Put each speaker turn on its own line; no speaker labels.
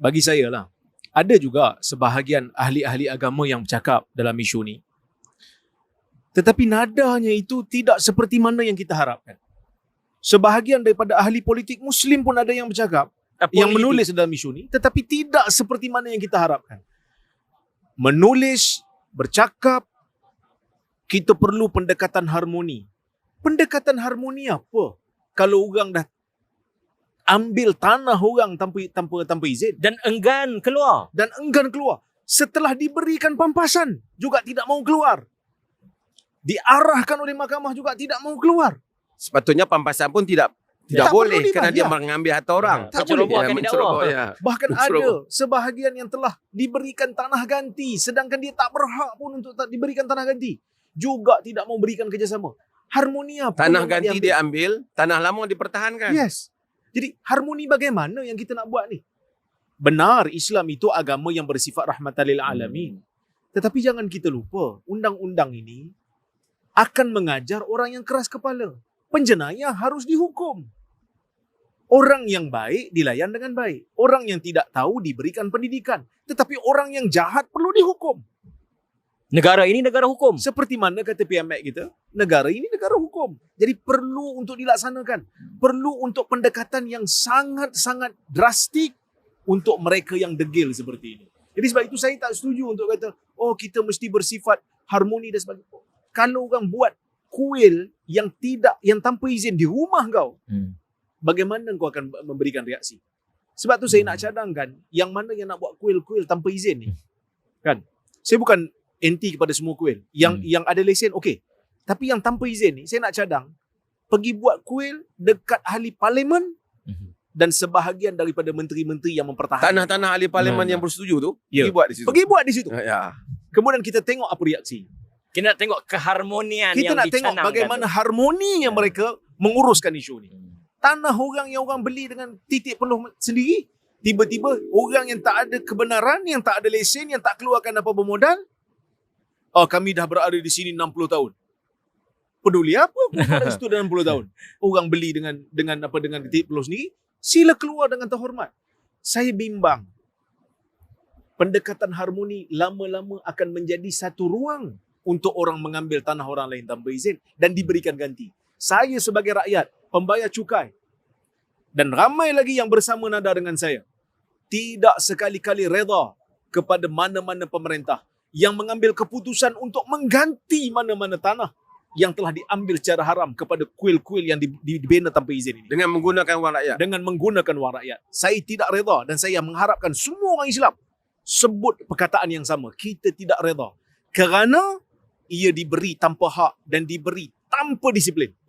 bagi saya lah, ada juga sebahagian ahli-ahli agama yang bercakap dalam isu ni. Tetapi nadanya itu tidak seperti mana yang kita harapkan. Sebahagian daripada ahli politik Muslim pun ada yang bercakap,
Apa
yang
politik?
menulis dalam isu ni, tetapi tidak seperti mana yang kita harapkan. Menulis, bercakap, kita perlu pendekatan harmoni. Pendekatan harmoni apa? Kalau orang dah ambil tanah orang tanpa tanpa tanpa izin
dan enggan keluar.
dan enggan keluar. Setelah diberikan pampasan juga tidak mau keluar. Diarahkan oleh mahkamah juga tidak mau keluar.
Sepatutnya pampasan pun tidak tidak
Tak
boleh kerana dia
ya.
mengambil harta orang.
Tak boleh. Mencerobohkan
Ya, menceroboh, ya.
Bahkan
Betul.
ada sebahagian yang telah diberikan tanah ganti sedangkan dia tak berhak pun untuk tak diberikan tanah ganti. Juga tidak mau berikan kerjasama. Harmoni apa?
Tanah ganti
diambil?
dia ambil, tanah lama dipertahankan.
Yes. Jadi harmoni bagaimana yang kita nak buat ni? Benar Islam itu agama yang bersifat rahmatan lil alamin. Tetapi jangan kita lupa, undang-undang ini akan mengajar orang yang keras kepala. Penjenayah harus dihukum. Orang yang baik dilayan dengan baik. Orang yang tidak tahu diberikan pendidikan. Tetapi orang yang jahat perlu dihukum.
Negara ini negara hukum.
Seperti mana kata PMAC kita, negara ini negara hukum. Jadi perlu untuk dilaksanakan. Perlu untuk pendekatan yang sangat-sangat drastik untuk mereka yang degil seperti ini. Jadi sebab itu saya tak setuju untuk kata, oh kita mesti bersifat harmoni dan sebagainya. Kalau orang buat kuil yang tidak, yang tanpa izin di rumah kau,
Hmm.
bagaimana kau akan memberikan reaksi? Sebab tu saya nak cadangkan yang mana yang nak buat kuil-kuil tanpa izin ni. Kan? Saya bukan anti kepada semua kuil. Yang
Hmm.
yang ada lesen okey. Tapi yang tanpa izin ni saya nak cadang pergi buat kuil dekat ahli parlimen
Mhm.
dan sebahagian daripada menteri-menteri yang mempertahankan.
Tanah-tanah ahli parlimen
Nah,
yang bersetuju tu,
Ya.
pergi buat di situ.
Pergi buat di situ.
Ya.
Kemudian kita tengok apa reaksi.
Kita nak tengok keharmonian
Kita
yang
nak tengok bagaimana
tu.
harmoninya
Ya.
mereka menguruskan isu ni.
Hmm.
tanah orang yang orang beli dengan titik peluh sendiri tiba-tiba orang yang tak ada kebenaran yang tak ada lesen yang tak keluarkan apa bermodal oh kami dah berada di sini 60 tahun peduli apa? Pada situ dalam 60 tahun. Orang beli dengan dengan apa dengan titik peluh sendiri sila keluar dengan terhormat. Saya bimbang. Pendekatan harmoni lama-lama akan menjadi satu ruang untuk orang mengambil tanah orang lain tanpa izin dan diberikan ganti. Saya sebagai rakyat pembayar cukai dan ramai lagi yang bersama nada dengan saya tidak sekali-kali reda kepada mana-mana pemerintah yang mengambil keputusan untuk mengganti mana-mana tanah yang telah diambil secara haram kepada kuil-kuil yang di- di- dibina tanpa izin ini
Dengan menggunakan wang rakyat.
dengan menggunakan wang rakyat. Saya tidak reda dan saya mengharapkan semua orang Islam sebut perkataan yang sama. Kita tidak reda kerana ia diberi tanpa hak dan diberi tanpa disiplin.